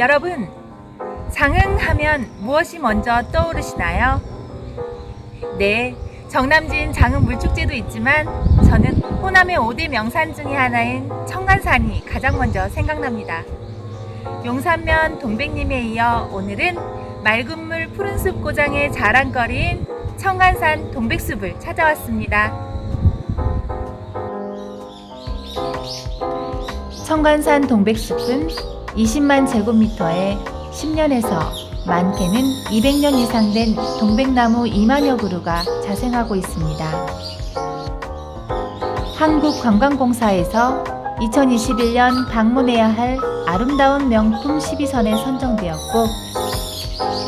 여러분, 장흥 하면 무엇이 먼저 떠오르시나요? 네, 정남진 장흥 물축제도 있지만 저는 호남의 5대 명산 중의 하나인 청간산이 가장 먼저 생각납니다. 용산면 동백님에 이어 오늘은 맑은 물 푸른 숲 고장의 자랑거리인 청간산 동백숲을 찾아왔습니다. 청간산 동백숲은 20만 제곱미터에 10년에서 많게는 200년 이상 된 동백나무 2만여 그루가 자생하고 있습니다. 한국관광공사에서 2021년 방문해야 할 아름다운 명품 12선에 선정되었고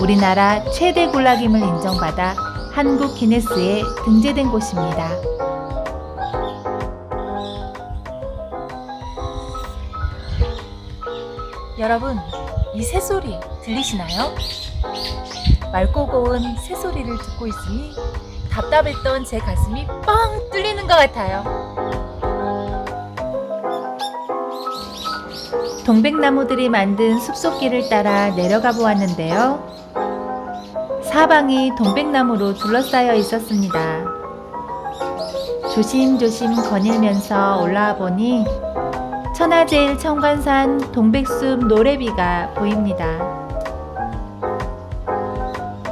우리나라 최대 군락임을 인정받아 한국 기네스에 등재된 곳입니다. 여러분, 이 새소리 들리시나요? 맑고 고운 새소리를 듣고 있으니 답답했던 제 가슴이 뻥 뚫리는 것 같아요. 동백나무들이 만든 숲속길을 따라 내려가 보았는데요. 사방이 동백나무로 둘러싸여 있었습니다. 조심조심 거닐면서 올라와 보니 천하제일 청관산 동백숲 노래비가 보입니다.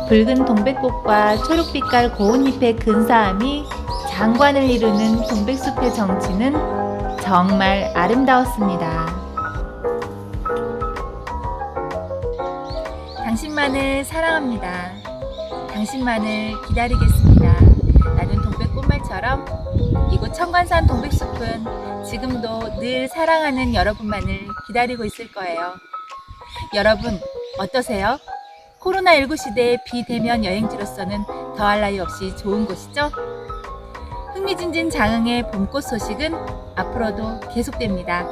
붉은 동백꽃과 초록빛깔 고운잎의 근사함이 장관을 이루는 동백숲의 정취는 정말 아름다웠습니다. 당신만을 사랑합니다. 당신만을 기다리겠습니다. 나는 동백꽃말처럼 이곳 청관산 동백숲은 지금도 늘 사랑하는 여러분만을 기다리고 있을 거예요. 여러분, 어떠세요? 코로나19 시대의 비대면 여행지로서는 더할 나위 없이 좋은 곳이죠? 흥미진진 장흥의 봄꽃 소식은 앞으로도 계속됩니다.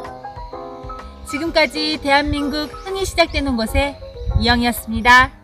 지금까지 대한민국 흥이 시작되는 곳에 이영이었습니다.